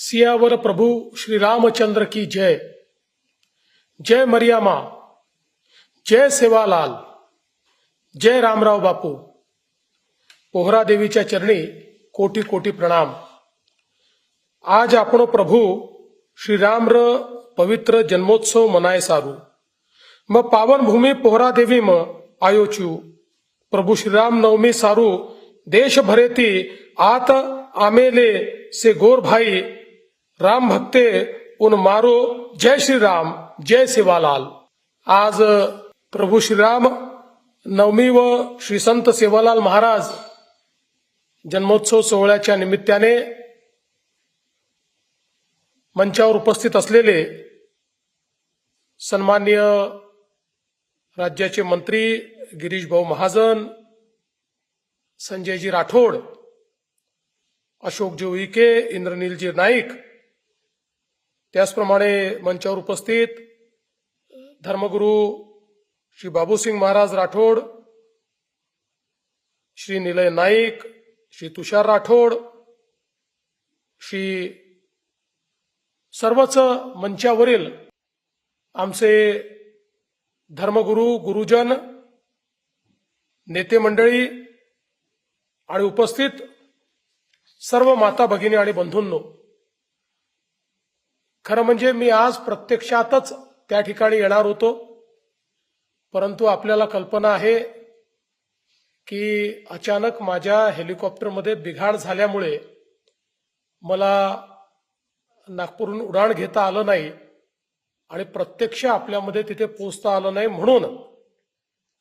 सियावर प्रभु श्री रामचंद्र की जय। जय मरियामा। जय सेवालाल। जय रामराव बापू। पोहरा देवीच्या चरणी कोटी कोटी प्रणाम। आज आपण प्रभु श्री रामर पवित्र जन्मोत्सव मनाय सारू। म पावन भूमि पोहरा देवी म आयोच्यू। प्रभु श्री राम नवमी सारू। देश भरेती आत आमेले से गोर भाई राम भक्ते उन मारो जय श्री राम जय सेवालाल। आज प्रभू श्रीराम नवमी व श्री संत सेवालाल महाराज जन्मोत्सव सोहळ्याच्या निमित्ताने मंचावर उपस्थित असलेले सन्मान्य राज्याचे मंत्री गिरीश भाऊ महाजन संजयजी राठोड अशोकजी उईके इंद्रनीलजी नाईक त्याचप्रमाणे मंचावर उपस्थित धर्मगुरू श्री बाबूसिंग महाराज राठोड श्री निलय नाईक श्री तुषार राठोड श्री सर्वच मंचावरील आमचे धर्मगुरू गुरुजन नेते मंडळी आणि उपस्थित सर्व माता भगिनी आणि बंधूंनो खरं म्हणजे मी आज प्रत्यक्षातच त्या ठिकाणी येणार होतो. परंतु आपल्याला कल्पना आहे की अचानक माझ्या हेलिकॉप्टरमध्ये बिघाड झाल्यामुळे मला नागपूरहून उडाण घेता आलं नाही आणि प्रत्यक्ष आपल्यामध्ये तिथे पोचता आलं नाही म्हणून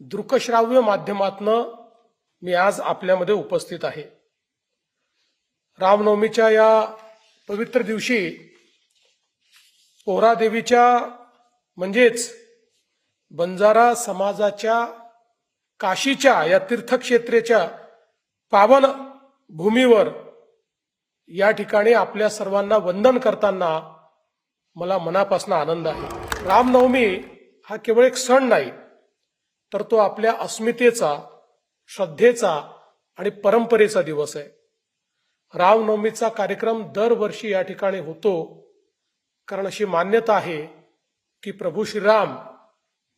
दृकश्राव्य माध्यमातनं मी आज आपल्यामध्ये उपस्थित आहे. रामनवमीच्या या पवित्र दिवशी पोरादेवीच्या म्हणजेच बंजारा समाजाच्या काशीच्या या तीर्थक्षेत्रेच्या पावन भूमीवर या ठिकाणी आपल्या सर्वांना वंदन करताना मला मनापासून आनंद आहे. रामनवमी हा केवळ एक सण नाही तर तो आपल्या अस्मितेचा श्रद्धेचा आणि परंपरेचा दिवस आहे. रामनवमीचा कार्यक्रम दरवर्षी या ठिकाणी होतो. कारण अशी मान्यता आहे की प्रभू श्रीराम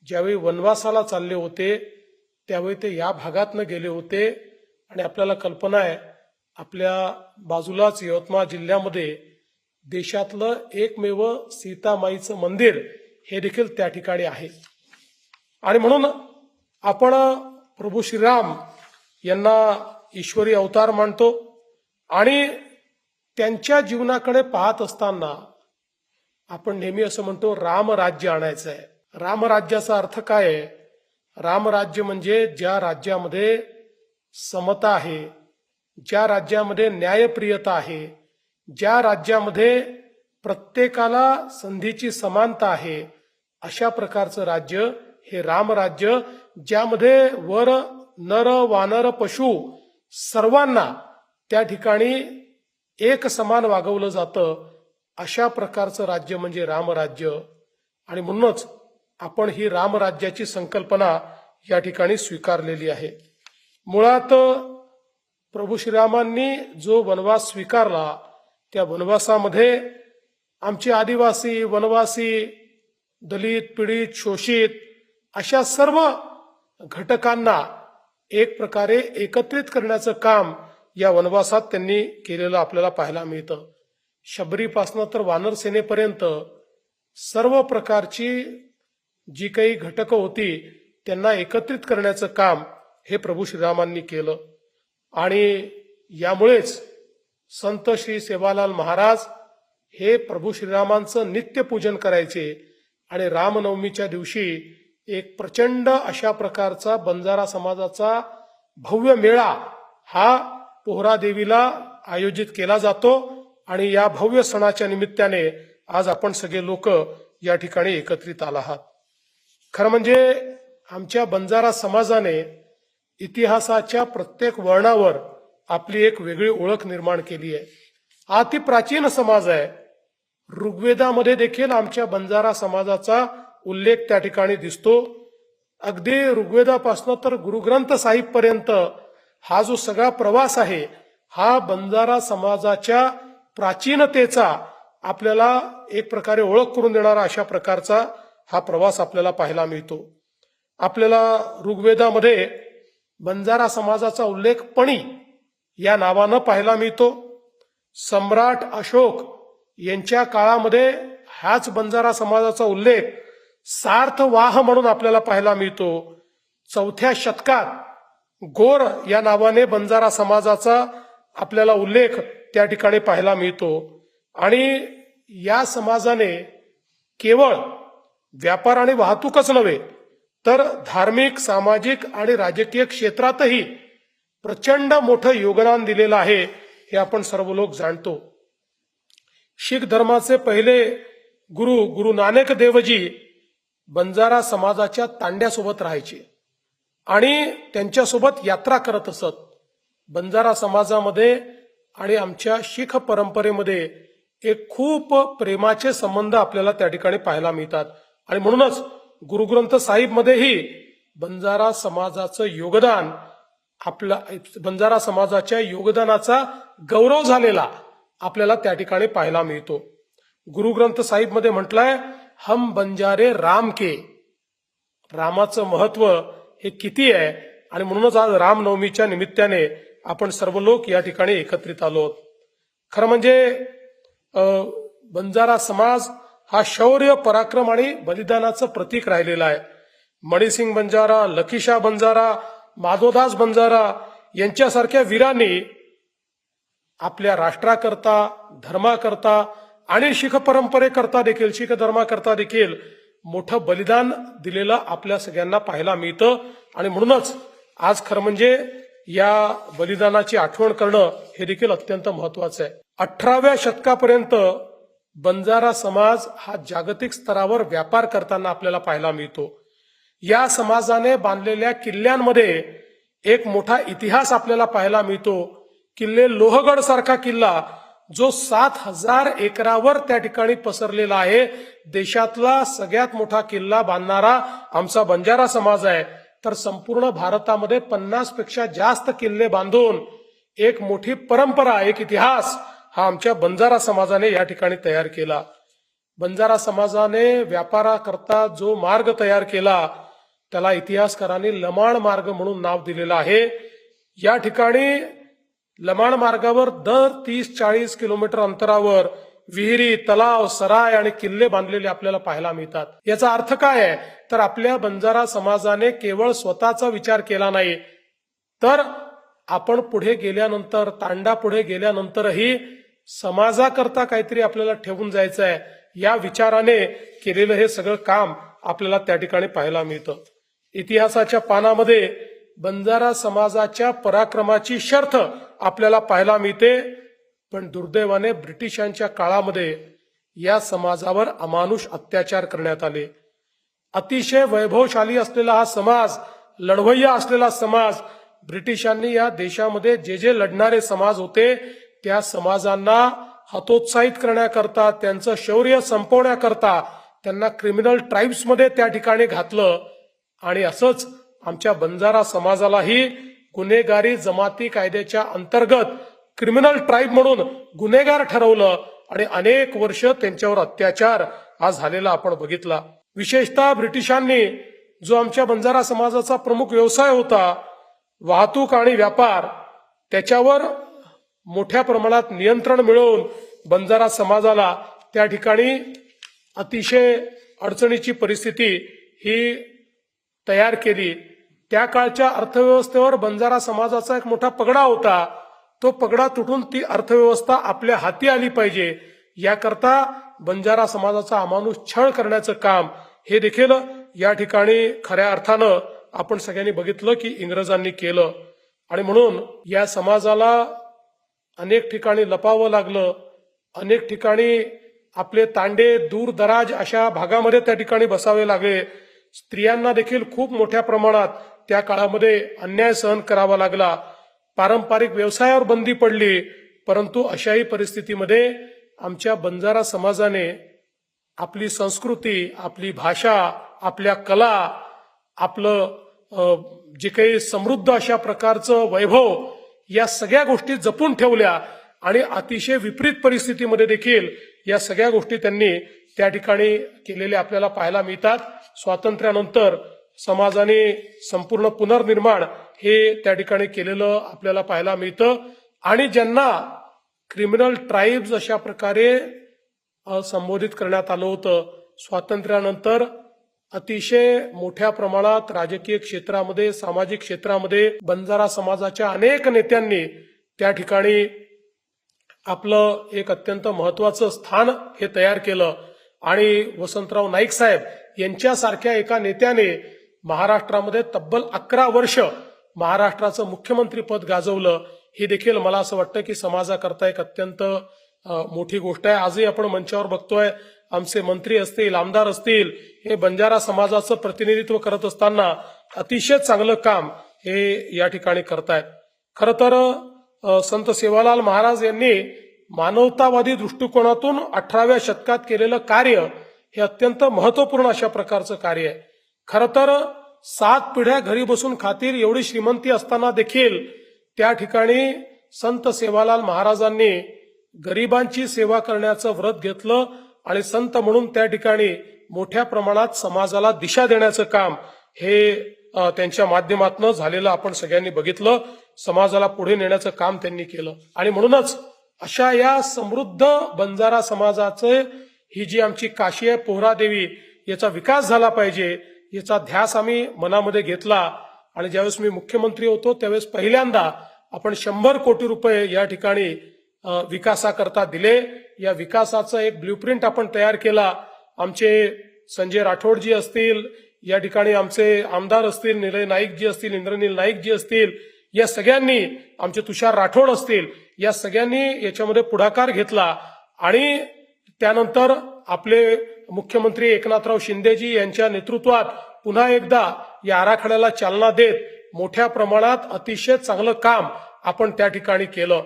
ज्यावेळी वनवासाला चालले होते त्यावेळी ते या भागातनं गेले होते आणि आपल्याला कल्पना आहे आपल्या बाजूलाच यवतमाळ जिल्ह्यामध्ये देशातलं एकमेव सीतामाईचं मंदिर हे देखील त्या ठिकाणी आहे. आणि म्हणून आपण प्रभू श्रीराम यांना ईश्वरी अवतार मानतो आणि त्यांच्या जीवनाकडे पाहत असताना आपण नेहमी असं म्हणतो रामराज्य आणायचं आहे. रामराज्याचा अर्थ काय आहे? रामराज्य म्हणजे ज्या राज्यामध्ये समता आहे ज्या राज्यामध्ये न्यायप्रियता आहे ज्या राज्यामध्ये प्रत्येकाला संधीची समानता आहे अशा प्रकारचं राज्य हे रामराज्य ज्यामध्ये वर नर वानर पशु सर्वांना त्या ठिकाणी एक समान वागवलं जातं. अशा प्रकारचं राज्य म्हणजे रामराज्य. आणि म्हणूनच आपण ही रामराज्याची संकल्पना या ठिकाणी स्वीकारलेली आहे. मुळात प्रभू श्रीरामांनी जो वनवास स्वीकारला त्या वनवासामध्ये आमचे आदिवासी वनवासी दलित पीडित शोषित अशा सर्व घटकांना एक प्रकारे एकत्रित करण्याचं काम या वनवासात त्यांनी केलेलं आपल्याला पाहायला मिळतं. शबरीपासनं तर वानर सेनेपर्यंत सर्व प्रकारची जी काही घटकं होती त्यांना एकत्रित करण्याचं काम हे प्रभू श्रीरामांनी केलं. आणि यामुळेच संत श्री सेवालाल महाराज हे प्रभू श्रीरामांचं नित्य पूजन करायचे आणि रामनवमीच्या दिवशी एक प्रचंड अशा प्रकारचा बंजारा समाजाचा भव्य मेळा हा पोहरा देवीला आयोजित केला जातो. आणि या भव्य सणाच्या निमित्ताने आज आपण सगळे लोक या ठिकाणी एकत्रित आला आहात. खरं म्हणजे आमच्या बंजारा समाजाने इतिहासाच्या प्रत्येक वर्णावर आपली एक वेगळी ओळख निर्माण केली आहे. अति प्राचीन समाज आहे. ऋग्वेदामध्ये देखील आमच्या बंजारा समाजाचा उल्लेख त्या ठिकाणी दिसतो. अगदी ऋग्वेदापासनं तर गुरुग्रंथ साहिब पर्यंत हा जो सगळा प्रवास आहे हा बंजारा समाजाच्या प्राचीनतेचा आपल्याला एक प्रकारे ओळख करून देणारा अशा प्रकारचा हा प्रवास आपल्याला पाहायला मिळतो. आपल्याला ऋग्वेदामध्ये बंजारा समाजाचा उल्लेख पणी या नावानं पाहायला मिळतो. सम्राट अशोक यांच्या काळामध्ये ह्याच बंजारा समाजाचा उल्लेख सार्थवाह म्हणून आपल्याला पाहायला मिळतो. चौथ्या शतकात गोर या नावाने बंजारा समाजाचा आपल्याला उल्लेख त्या ठिकाणी पाहायला मिळतो. आणि या समाजाने केवळ व्यापार आणि वाहतूकच नव्हे तर धार्मिक सामाजिक आणि राजकीय क्षेत्रातही प्रचंड मोठं योगदान दिलेलं आहे हे आपण सर्व लोक जाणतो. शीख धर्माचे पहिले गुरु गुरु नानक देवजी बंजारा समाजाच्या तांड्यासोबत राहायचे आणि त्यांच्यासोबत यात्रा करत असत. बंजारा समाजामध्ये आणि आमच्या शीख परंपरेमध्ये एक खूप प्रेमाचे संबंध आपल्याला त्या ठिकाणी पाहायला मिळतात. आणि म्हणूनच गुरुग्रंथ साहिबमध्येही बंजारा समाजाचं योगदान आपला बंजारा समाजाच्या योगदानाचा गौरव झालेला आपल्याला त्या ठिकाणी पाहायला मिळतो. गुरुग्रंथ साहिबमध्ये म्हटलंय हम बंजारे राम के. रामाचं महत्त्व हे किती आहे? आणि म्हणूनच आज रामनवमीच्या निमित्ताने आपण सर्व लोक या ठिकाणी एकत्रित आलो आहोत. खरं म्हणजे बंजारा समाज हा शौर्य पराक्रम आणि बलिदानाचं प्रतीक राहिलेला आहे. मणिसिंग बंजारा लकीशा बंजारा माधोदास बंजारा यांच्यासारख्या वीरांनी आपल्या राष्ट्राकरता धर्माकरता आणि शीख परंपरेकरता देखील शीख धर्माकरता देखील मोठं बलिदान दिलेलं आपल्या सगळ्यांना पाहायला मिळतं. आणि म्हणूनच आज खरं म्हणजे या बलिदानाची आठवण करणं हे देखील अत्यंत महत्वाचं आहे. अठराव्या शतकापर्यंत बंजारा समाज हा जागतिक स्तरावर व्यापार करताना आपल्याला पाहायला मिळतो. या समाजाने बांधलेल्या किल्ल्यांमध्ये एक मोठा इतिहास आपल्याला पाहायला मिळतो. किल्ले लोहगड सारखा किल्ला जो सात हजार एकरावर त्या ठिकाणी पसरलेला आहे. देशातला सगळ्यात मोठा किल्ला बांधणारा आमचा बंजारा समाज आहे. तर संपूर्ण भारतामध्ये पन्नासपेक्षा जास्त किल्ले बांधून एक मोठी परंपरा एक इतिहास हा आमच्या बंजारा समाजाने या ठिकाणी तयार केला. बंजारा समाजाने व्यापाराकरता जो मार्ग तयार केला त्याला इतिहासकारांनी लमाण मार्ग म्हणून नाव दिलेलं आहे. या ठिकाणी लमाण मार्गावर दर तीस चाळीस किलोमीटर अंतरावर विहिरी तलाव सराय आणि किल्ले बांधलेले आपल्याला पाहायला मिळतात. याचा अर्थ काय आहे? तर आपल्या बंजारा समाजाने केवळ स्वतःचा विचार केला नाही. तर आपण पुढे गेल्यानंतर तांडा पुढे गेल्यानंतरही समाजाकरता काहीतरी आपल्याला ठेवून जायचं आहे या विचाराने केलेलं हे सगळं काम आपल्याला त्या ठिकाणी पाहायला मिळतं. इतिहासाच्या पानामध्ये बंजारा समाजाच्या पराक्रमाची शर्थ आपल्याला पाहायला मिळते. पण दुर्दैवाने ब्रिटिशांच्या काळामध्ये या समाजावर अमानुष अत्याचार करण्यात आले. अतिशय वैभवशाली असलेला हा समाज लढवय्या असलेला समाज ब्रिटिशांनी या देशामध्ये जे जे लढणारे समाज होते त्या समाजांना हतोत्साहित करण्याकरता त्यांचं शौर्य संपवण्याकरता त्यांना क्रिमिनल ट्राईब्समध्ये त्या ठिकाणी घातलं. आणि असंच आमच्या बंजारा समाजालाही गुन्हेगारी जमाती कायद्याच्या अंतर्गत क्रिमिनल ट्राईब म्हणून गुन्हेगार ठरवलं आणि अनेक वर्ष त्यांच्यावर अत्याचार हा झालेला आपण बघितला. विशेषतः ब्रिटिशांनी जो आमच्या बंजारा समाजाचा प्रमुख व्यवसाय होता वाहतूक आणि व्यापार त्याच्यावर मोठ्या प्रमाणात नियंत्रण मिळवून बंजारा समाजाला त्या ठिकाणी अतिशय अडचणीची परिस्थिती ही तयार केली. त्या काळच्या अर्थव्यवस्थेवर बंजारा समाजाचा एक मोठा पगडा होता. तो पगडा तुटून ती अर्थव्यवस्था आपल्या हाती आली पाहिजे याकरता बंजारा समाजाचा अमानुष छळ करण्याचं काम हे देखील या ठिकाणी खऱ्या अर्थानं आपण सगळ्यांनी बघितलं की इंग्रजांनी केलं. आणि म्हणून या समाजाला अनेक ठिकाणी लपावं लागलं अनेक ठिकाणी आपले तांडे दूर दराज अशा भागामध्ये त्या ठिकाणी बसावे लागले. स्त्रियांना देखील खूप मोठ्या प्रमाणात त्या काळामध्ये अन्याय सहन करावा लागला. पारंपरिक व्यवसायावर बंदी पडली परंतु अशाही परिस्थितीमध्ये आमच्या बंजारा समाजाने आपली संस्कृती आपली भाषा आपल्या कला आपलं जे काही समृद्ध अशा प्रकारचं वैभव या सगळ्या गोष्टी जपून ठेवल्या आणि अतिशय विपरीत परिस्थितीमध्ये देखील या सगळ्या गोष्टी त्यांनी त्या ठिकाणी केलेल्या आपल्याला पाहायला मिळतात. स्वातंत्र्यानंतर समाजाने संपूर्ण पुनर्निर्माण हे त्या ठिकाणी केलेलं आपल्याला पाहायला मिळतं. आणि ज्यांना क्रिमिनल ट्राईब्स अशा प्रकारे संबोधित करण्यात आलं होतं स्वातंत्र्यानंतर अतिशय मोठ्या प्रमाणात राजकीय क्षेत्रामध्ये सामाजिक क्षेत्रामध्ये बंजारा समाजाच्या अनेक नेत्यांनी त्या ठिकाणी आपलं एक अत्यंत महत्वाचं स्थान हे तयार केलं. आणि वसंतराव नाईक साहेब यांच्यासारख्या एका नेत्याने महाराष्ट्रामध्ये तब्बल अकरा वर्ष महाराष्ट्राचं मुख्यमंत्री पद गाजवलं हे देखील मला असं वाटतं की समाजाकरता एक अत्यंत मोठी गोष्ट आहे. आजही आपण मंचावर बघतोय आमचे मंत्री असतील आमदार असतील हे बंजारा समाजाचं प्रतिनिधित्व करत असताना अतिशय चांगलं काम हे या ठिकाणी करतायत. खर तर संत सेवालाल महाराज यांनी मानवतावादी दृष्टिकोनातून अठराव्या शतकात केलेलं कार्य हे अत्यंत महत्त्वपूर्ण अशा प्रकारचं कार्य आहे. खरं तर सात पिढ्या घरी बसून खातील एवढी श्रीमंती असताना देखील त्या ठिकाणी संत सेवालाल महाराजांनी गरिबांची सेवा करण्याचं व्रत घेतलं आणि संत म्हणून त्या ठिकाणी मोठ्या प्रमाणात समाजाला दिशा देण्याचं काम हे त्यांच्या माध्यमातून झालेलं आपण सगळ्यांनी बघितलं. समाजाला पुढे नेण्याचं काम त्यांनी केलं. आणि म्हणूनच अशा या समृद्ध बंजारा समाजाचे ही जी आमची काशी आहे पोहरादेवी याचा विकास झाला पाहिजे. याचा ध्यास आम्ही मनामध्ये घेतला आणि ज्यावेळेस मी मुख्यमंत्री होतो त्यावेळेस पहिल्यांदा आपण शंभर कोटी रुपये या ठिकाणी विकासाकरता दिले. या विकासाचं एक ब्ल्यूप्रिंट आपण तयार केला. आमचे संजय राठोडजी असतील या ठिकाणी आमचे आमदार असतील निलय नाईक जी असतील इंद्रनील नाईक जी असतील या सगळ्यांनी आमचे तुषार राठोड असतील या सगळ्यांनी याच्यामध्ये पुढाकार घेतला. आणि त्यानंतर आपले मुख्यमंत्री एकनाथराव शिंदेजी यांच्या नेतृत्वात पुन्हा एकदा या आराखड्याला चालना देत मोठ्या प्रमाणात अतिशय चांगलं काम आपण त्या ठिकाणी केलं.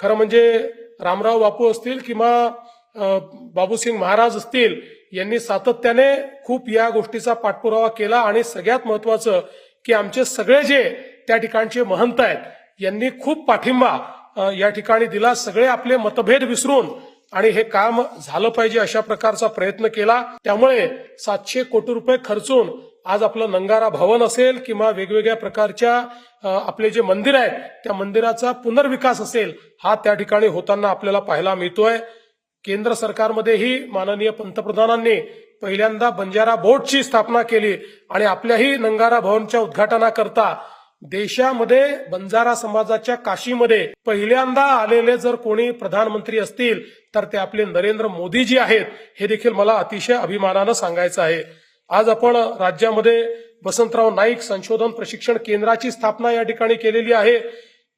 खरं म्हणजे रामराव बापू असतील किंवा बाबूसिंग महाराज असतील यांनी सातत्याने खूप या गोष्टीचा पाठपुरावा केला आणि सगळ्यात महत्वाचं की आमचे सगळे जे त्या ठिकाणचे महंत आहेत यांनी खूप पाठिंबा या ठिकाणी दिला. सगळे आपले मतभेद विसरून आणि हे काम झालं पाहिजे अशा प्रकारचा प्रयत्न केला. त्यामुळे सातशे कोटी रुपये खर्चून आज आपलं नंगारा भवन असेल किंवा वेगवेगळ्या प्रकारच्या आपले जे मंदिर आहेत त्या मंदिराचा पुनर्विकास असेल हा त्या ठिकाणी होताना आपल्याला पाहायला मिळतोय. केंद्र सरकारमध्येही माननीय पंतप्रधानांनी पहिल्यांदा बंजारा बोर्डची स्थापना केली आणि आपल्याही नंगारा भवनच्या उद्घाटनाकरता देशामध्ये बंजारा समाजाच्या काशीमध्ये पहिल्यांदा आलेले जर कोणी प्रधानमंत्री असतील तर ते आपले नरेंद्र मोदीजी आहेत हे देखील मला अतिशय अभिमानानं सांगायचं आहे. आज आपण राज्यामध्ये वसंतराव नाईक संशोधन प्रशिक्षण केंद्राची स्थापना या ठिकाणी केलेली आहे.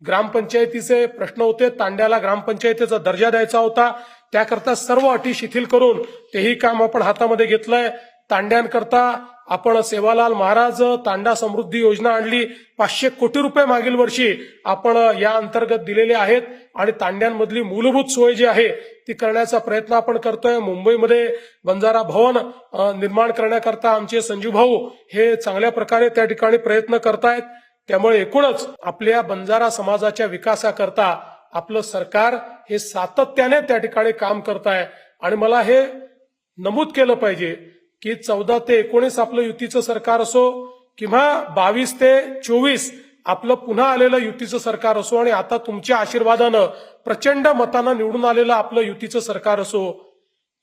ग्रामपंचायतीचे प्रश्न होते तांड्याला ग्रामपंचायतीचा दर्जा द्यायचा होता. त्याकरता सर्व अटी शिथिल करून तेही काम आपण हातामध्ये घेतलंय. तांड्यांकरता आपण सेवालाल महाराज तांडा समृद्धी योजना आणली. पाचशे कोटी रुपये मागील वर्षी आपण या अंतर्गत दिलेले आहेत आणि तांड्यांमधली मूलभूत सोय जी आहे ती करण्याचा प्रयत्न आपण करतोय. मुंबईमध्ये बंजारा भवन निर्माण करण्याकरता आमचे संजू भाऊ हे चांगल्या प्रकारे त्या ठिकाणी प्रयत्न करतायत. त्यामुळे एकूणच आपल्या बंजारा समाजाच्या विकासाकरता आपलं सरकार हे सातत्याने त्या ठिकाणी काम करत आहे आणि मला हे नमूद केलं पाहिजे. की चौदा ते एकोणीस आपलं युतीचं सरकार असो किंवा बावीस ते चोवीस आपलं पुन्हा आलेलं युतीचं सरकार असो आणि आता तुमच्या आशीर्वादानं प्रचंड मतानं निवडून आलेलं आपलं युतीचं सरकार असो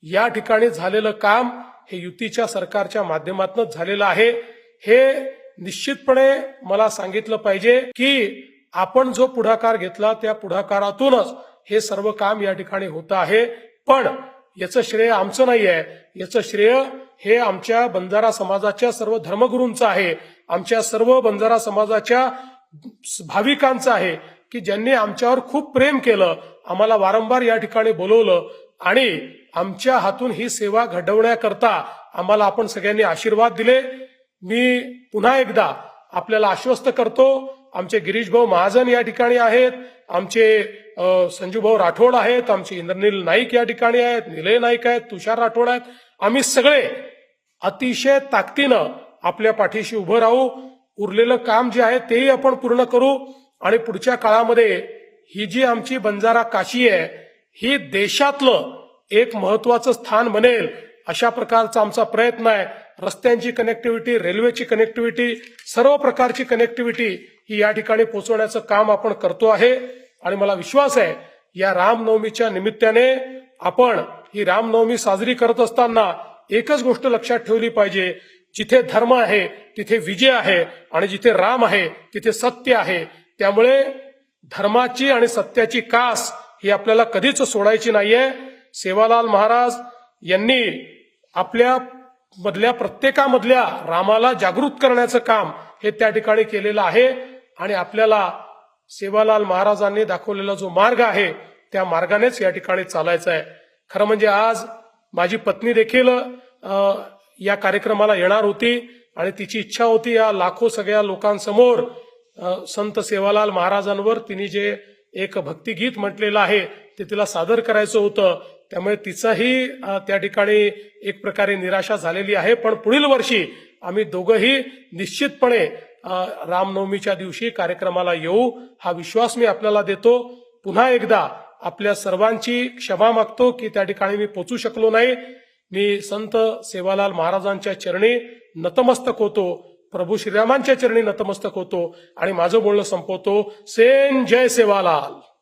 या ठिकाणी झालेलं काम हे युतीच्या सरकारच्या माध्यमातून झालेलं आहे. हे निश्चितपणे मला सांगितलं पाहिजे की आपण जो पुढाकार घेतला त्या पुढाकारातूनच हे सर्व काम या ठिकाणी होतं आहे. पण याचं श्रेय आमचं नाही आहे याचं श्रेय हे आमच्या बंजारा समाजाच्या सर्व धर्मगुरूंचं आहे. आमच्या सर्व बंजारा समाजाच्या भाविकांचं आहे की ज्यांनी आमच्यावर खूप प्रेम केलं आम्हाला वारंवार या ठिकाणी बोलवलं आणि आमच्या हातून ही सेवा घडवण्याकरता आम्हाला आपण सगळ्यांनी आशीर्वाद दिले. मी पुन्हा एकदा आपल्याला आश्वस्त करतो आमचे गिरीश भाऊ महाजन या ठिकाणी आहेत आमचे संजूभाऊ राठोड आहेत आमचे इंद्रनील नाईक या ठिकाणी आहेत निलय नाईक आहेत तुषार राठोड आहेत. आम्ही सगळे अतिशय ताकदीनं आपल्या पाठीशी उभं राहू उरलेलं काम जे आहे तेही आपण पूर्ण करू आणि पुढच्या काळामध्ये ही जी आमची बंजारा काशी आहे ही देशातलं एक महत्वाचं स्थान बनेल अशा प्रकारचा आमचा प्रयत्न आहे. रस्त्यांची कनेक्टिव्हिटी रेल्वेची कनेक्टिव्हिटी सर्व प्रकारची कनेक्टिव्हिटी ही या ठिकाणी पोहोचवण्याचं काम आपण करतो आहे. आणि मला विश्वास आहे या रामनवमीच्या निमित्ताने आपण ही रामनवमी साजरी करत असताना एकच गोष्ट लक्षात ठेवली पाहिजे. जिथे धर्म आहे तिथे विजय आहे आणि जिथे राम आहे तिथे सत्य आहे. त्यामुळे धर्माची आणि सत्याची कास ही आपल्याला कधीच सोडायची नाहीये. सेवालाल महाराज यांनी आपल्या मधल्या प्रत्येकामधल्या रामाला जागृत करण्याचं काम हे त्या ठिकाणी केलेलं आहे आणि आपल्याला सेवालाल महाराजांनी दाखवलेला जो मार्ग आहे त्या मार्गानेच या ठिकाणी चालायचं आहे खरं म्हणजे आज माझी पत्नी देखील या कार्यक्रमाला येणार होती आणि तिची इच्छा होती या लाखो सगळ्या लोकांसमोर संत सेवालाल महाराजांवर तिने जे एक भक्तिगीत म्हटलेलं आहे ते तिला सादर करायचं होतं. त्यामुळे तिचाही त्या ठिकाणी एक प्रकारे निराशा झालेली आहे. पण पुढील वर्षी आम्ही दोघंही निश्चितपणे रामनवमीच्या दिवशी कार्यक्रमाला येऊ हा विश्वास मी आपल्याला देतो. पुन्हा एकदा आपल्या सर्वांची क्षमा मागतो की त्या ठिकाणी मी पोचू शकलो नाही. मी संत सेवालाल महाराजांच्या चरणी नतमस्तक होतो. प्रभू श्रीरामांच्या चरणी नतमस्तक होतो. आणि माझं बोलणं संपवतो. सेन जय सेवालाल.